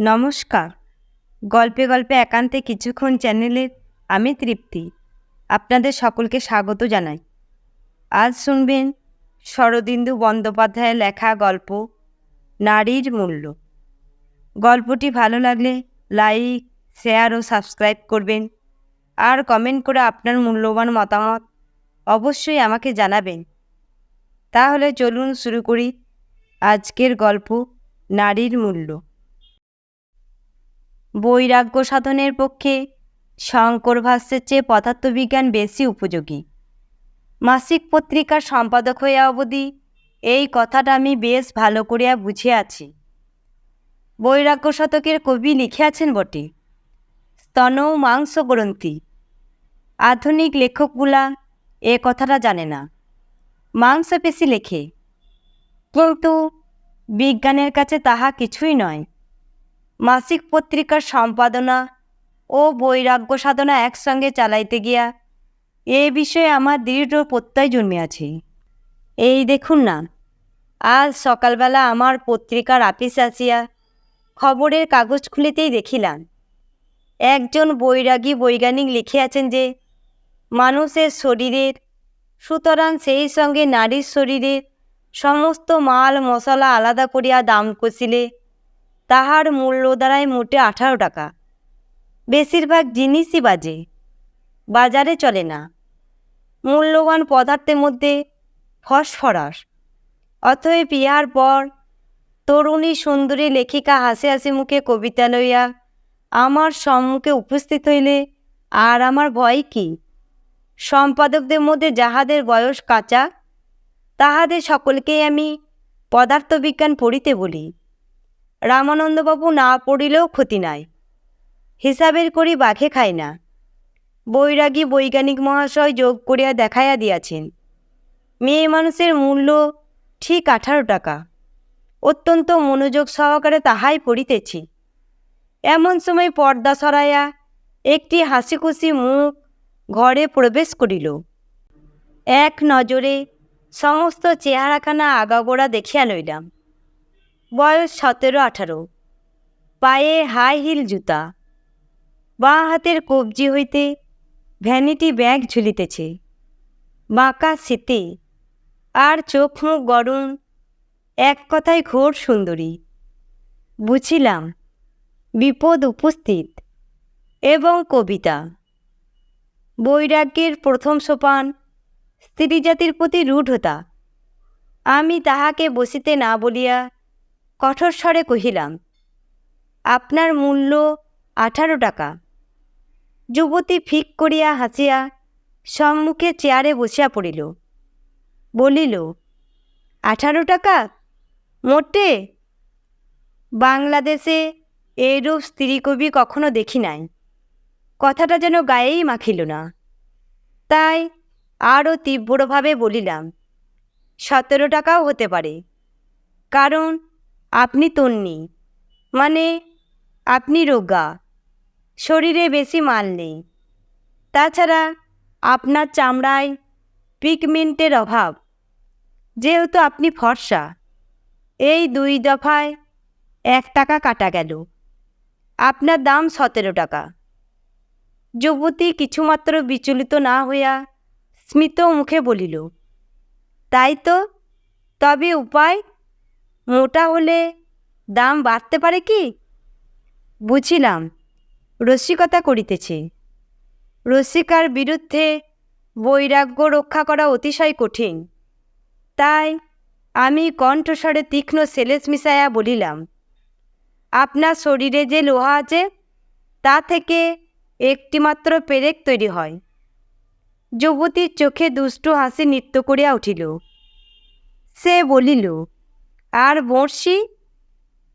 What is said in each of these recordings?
নমস্কার। গল্পে গল্পে একান্তে কিছুক্ষণ চ্যানেলের আমি তৃপ্তি। আপনাদের সকলকে স্বাগত জানাই। আজ শুনবেন শরদিন্দু বন্দ্যোপাধ্যায়ের লেখা গল্প, নারীর মূল্য। গল্পটি ভালো লাগলে লাইক, শেয়ার ও সাবস্ক্রাইব করবেন। আর কমেন্ট করে আপনার মূল্যবান মতামত অবশ্যই আমাকে জানাবেন। তাহলে চলুন শুরু করি আজকের গল্প, নারীর মূল্য। বৈরাগ্য সাধনের পক্ষে শঙ্কর ভাষ্যের চেয়ে পদার্থবিজ্ঞান বেশি উপযোগী। মাসিক পত্রিকার সম্পাদক হয়ে অবধি এই কথাটা আমি বেশ ভালো করিয়া বুঝে আছি। বৈরাগ্য শতকের কবি লিখিয়াছেন বটে, স্তন মাংস গ্রন্থি আধুনিক লেখকগুলা এ কথাটা জানে না। মাংসপেশি লেখে, কিন্তু বিজ্ঞানের কাছে তাহা কিছুই নয়। মাসিক পত্রিকার সম্পাদনা ও বৈরাগ্য সাধনা একসঙ্গে চালাইতে গিয়া এ বিষয়ে আমার দৃঢ় প্রত্যয় জন্মিয়াছে। এই দেখুন না, আজ সকালবেলা আমার পত্রিকার আপিস আসিয়া খবরের কাগজ খুলিতেই দেখিলাম। একজন বৈরাগী বৈজ্ঞানিক লিখিয়াছেন যে, মানুষের শরীরের, সুতরাং সেই সঙ্গে নারীর শরীরের সমস্ত মাল মশলা আলাদা করিয়া দাম কষিলে তাহার মূল্য দাঁড়ায় মোটে আঠারো টাকা। বেশিরভাগ জিনিসই বাজে। বাজারে চলে না। মূল্যবান পদার্থের মধ্যে ফসফরাস। অতএব ইহার পর তরুণী সুন্দরী লেখিকা হাসি হাসি মুখে কবিতা লইয়া আমার সম্মুখে উপস্থিত হইলে আর আমার ভয় কি? সম্পাদকদের মধ্যে যাহাদের বয়স কাঁচা, তাহাদের সকলকেই আমি পদার্থবিজ্ঞান পড়িতে বলি। রামানন্দবাবু না পড়িলেও ক্ষতি নাই। হিসাবের করি বাঘে খায় না। বৈরাগী বৈজ্ঞানিক মহাশয় যোগ করিয়া দেখাইয়া দিয়াছেন। মেয়ে মানুষের মূল্য ঠিক আঠারো টাকা। অত্যন্ত মনোযোগ সহকারে তাহাই পড়িতেছি। এমন সময় পর্দা সরাইয়া একটি হাসি খুশি মুখ ঘরে প্রবেশ করিল। এক নজরে সমস্ত চেহারাখানা আগাগোড়া দেখিয়া লইলাম। বয়স সতেরো আঠারো। পায়ে হাই হিল জুতা। বাঁ হাতের কবজি হইতে ভ্যানিটি ব্যাগ ঝুলিতেছে। বাঁকা স্মৃতি আর চোখ মুখ গরম এক কথায় ঘোর সুন্দরী। বুঝিলাম, বিপদ উপস্থিত এবং কবিতা। বৈরাগ্যের প্রথম সোপান স্ত্রী জাতির প্রতি রূঢ়তা। আমি তাহাকে বসিতে না বলিয়া কঠোর স্বরে কহিলাম, আপনার মূল্য আঠারো টাকা যুবতী ফিক করিয়া হাসিয়া সম্মুখে চেয়ারে বসিয়া পড়িল। বলিল, আঠারো টাকা? মোটে? বাংলাদেশে এইরূপ স্ত্রী কবি কখনো দেখি নাই। কথাটা যেন গায়েই মাখিল না তাই আরও তীব্রভাবে বলিলাম, সতেরো টাকাও হতে পারে। কারণ আপনি তন্নি। মানে আপনি রোগা। শরীরে বেশি মাল নেই। তাছাড়া আপনার চামড়ায় পিগমেন্টের অভাব। যেহেতু আপনি ফর্সা, এই দুই দফায় এক টাকা কাটা গেল। আপনার দাম সতেরো টাকা। যুবতী কিছুমাত্র বিচলিত না হইয়া স্মিত মুখে বলিল, তাই তো, তবে উপায় মোটা হলে দাম বাড়তে পারে কি? বুঝিলাম। রসিকতা করিতেছে। রসিকার বিরুদ্ধে বৈরাগ্য রক্ষা করা অতিশয় কঠিন। তাই আমি কণ্ঠস্বরে তীক্ষ্ণ সেলেস মিশাইয়া বলিলাম, আপনার শরীরে যে লোহা আছে, তা থেকে একটিমাত্র পেরেক তৈরি হয়। যুবতীর চোখে দুষ্টু হাসি নৃত্য করিয়া উঠিল। সে বলিল আর বড়শি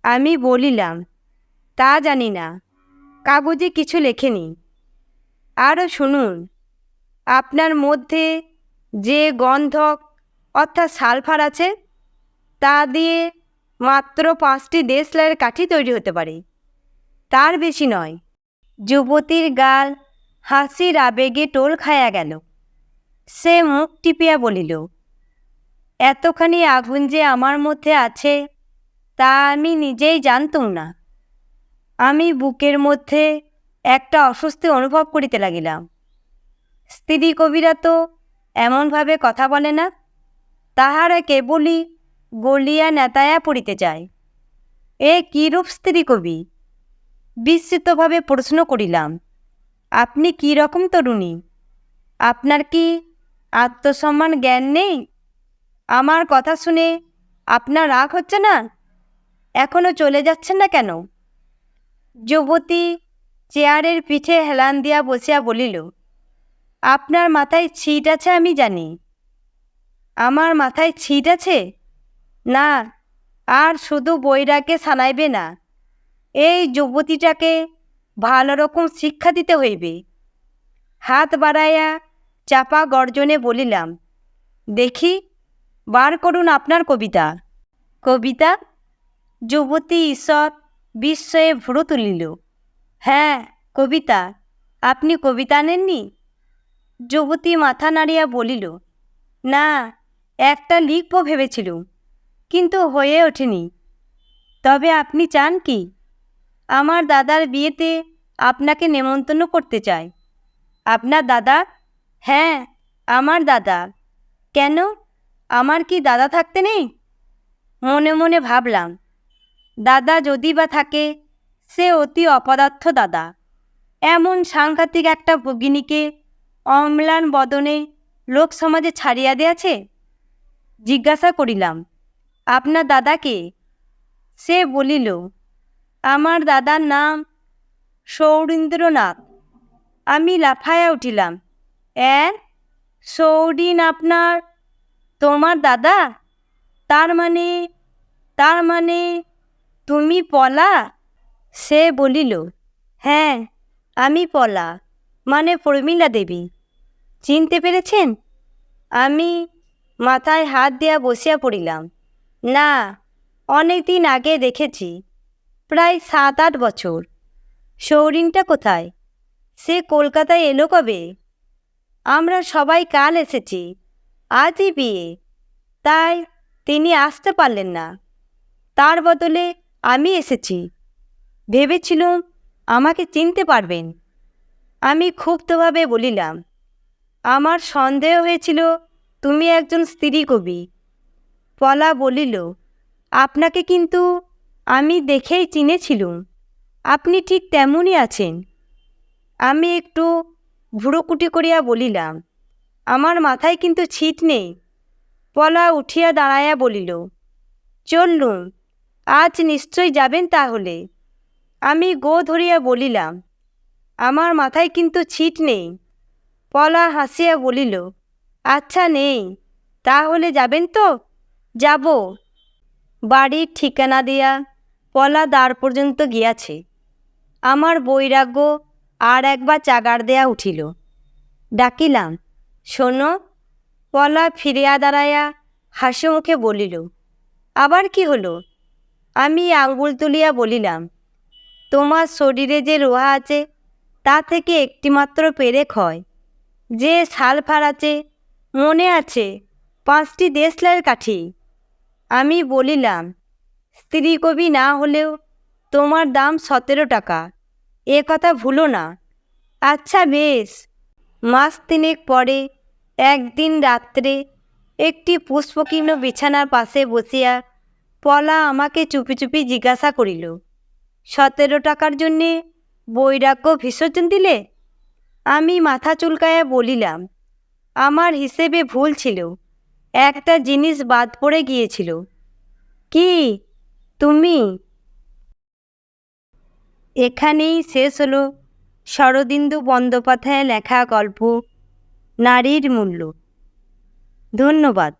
আমি বলিলাম, তা জানি না, কাগজে কিছু লেখেনি। আরও শুনুন, আপনার মধ্যে যে গন্ধক অর্থাৎ সালফার আছে, তা দিয়ে মাত্র পাঁচটি দেশলাইয়ের কাঠি তৈরি হতে পারে। তার বেশি নয়, যুবতীর গাল হাসির আবেগে টোল খায়া গেল। সে মুখ টিপিয়া বলিল এতখানি আগুন যে আমার মধ্যে আছে, তা আমি নিজেই জানতুম না। আমি বুকের মধ্যে একটা অস্বস্তি অনুভব করিতে লাগিলাম। স্ত্রী কবিরা তো এমনভাবে কথা বলে না, তাহারা কেবলই গলিয়া নেতায়া পড়িতে চায় এ কীরূপ স্ত্রী কবি? বিস্মিতভাবে প্রশ্ন করিলাম, আপনি কী রকম তরুণী? আপনার কি আত্মসম্মান জ্ঞান নেই? আমার কথা শুনে আপনার রাগ হচ্ছে না? এখনও চলে যাচ্ছেন না কেন? যুবতী চেয়ারের পিঠে হেলান দিয়া বসিয়া বলিল, আপনার মাথায় ছিট আছে আমি জানি। আমার মাথায় ছিট আছে? না, আর শুধু বৈরাগ্যে সানাইবে না। এই যুবতীটাকে ভালো রকম শিক্ষা দিতে হইবে। হাত বাড়াইয়া চাপা গর্জনে বলিলাম, দেখি বার করুন আপনার কবিতা। কবিতা, যুবতী ঈশ্বর বিস্ময়ে ভুরু তুলিল। হ্যাঁ কবিতা, আপনি কবিতা নেননি? যুবতী মাথা নাড়িয়া বলিল, না, একটা লিখব ভেবেছিলুম, কিন্তু হয়ে ওঠেনি। তবে আপনি চান কি? আমার দাদার বিয়েতে আপনাকে নেমন্তন্ন করতে চাই। আপনার দাদা? হ্যাঁ আমার দাদা। কেন? আমার কি দাদা থাকতে নেই? মনে মনে ভাবলাম, দাদা যদি বা থাকে, সে অতি অপদার্থ দাদা। এমন সাংঘাতিক একটা ভগিনীকে অম্লান বদনে লোক সমাজে ছাড়িয়া দিয়াছে? জিজ্ঞাসা করিলাম, আপনার দাদাকে? সে বলিল, আমার দাদার নাম সৌরীন্দ্রনাথ। আমি লাফাইয়া উঠিলাম, অ্যাঁ? সৌরিন আপনার তোমার দাদা? তার মানে তার মানে তুমি পলা? সে বলিল হ্যাঁ আমি পলা মানে প্রমীলা দেবী। চিনতে পেরেছেন? আমি মাথায় হাত দিয়া বসিয়া পড়িলাম। না, অনেক দিন আগে দেখেছি, প্রায় সাত আট বছর। সৌরিনটা কোথায়? সে কলকাতায় এলো কবে? আমরা সবাই কাল এসেছি। আজই বিয়ে তাই তিনি আসতে পারলেন না। তার বদলে আমি এসেছি। ভেবেছিলুম আমাকে চিনতে পারবেন। আমি ক্ষুব্ধভাবে বলিলাম, আমার সন্দেহ হয়েছিল তুমি একজন স্ত্রী কবি। পলা বলিল, আপনাকে কিন্তু আমি দেখেই চিনেছিলুম। আপনি ঠিক তেমনই আছেন। আমি একটু ভুড়োকুটি করিয়া বলিলাম আমার মাথায় কিন্তু ছিট নেই। পলা উঠিয়া দাঁড়াইয়া বলিল, চললুম, আজ নিশ্চয় যাবেন তাহলে। আমি গো ধরিয়া বলিলাম, আমার মাথায় কিন্তু ছিট নেই। পলা হাসিয়া বলিল আচ্ছা নেই, তাহলে যাবেন তো? যাব। বাড়ির ঠিকানা দিয়া পলা দ্বার পর্যন্ত গিয়াছে। আমার বৈরাগ্য আর একবার চাগার দেয়া উঠিল। ডাকিলাম শোনো, পলা ফিরিয়া দাঁড়াইয়া হাসি মুখে বলিল, আবার কি হলো? আমি আঙ্গুল তুলিয়া বলিলাম, তোমার শরীরে যে রোহা আছে, তা থেকে একটিমাত্র পেরেক হয়। যে সালফার আছে মনে আছে পাঁচটি দেশলাইয়ের কাঠি। আমি বলিলাম, স্ত্রী কবি না হলেও তোমার দাম সতেরো টাকা, এ কথা ভুলো না। আচ্ছা বেশ মাস তিনেক পরে একদিন রাত্রে একটি পুষ্পকীর্ণ বিছানার পাশে বসিয়া পলা আমাকে চুপি চুপি জিজ্ঞাসা করিল, সতেরো টাকার জন্যে বৈরাগ্য বিসর্জন দিলে? আমি মাথা চুলকায়া বলিলাম, আমার হিসেবে ভুল ছিল, একটা জিনিস বাদ পড়ে গিয়েছিল। কি? তুমি? এখানেই শেষ হলো। শরদিন্দু বন্দ্যোপাধ্যায় লেখা গল্প নারীর মূল্য। ধন্যবাদ।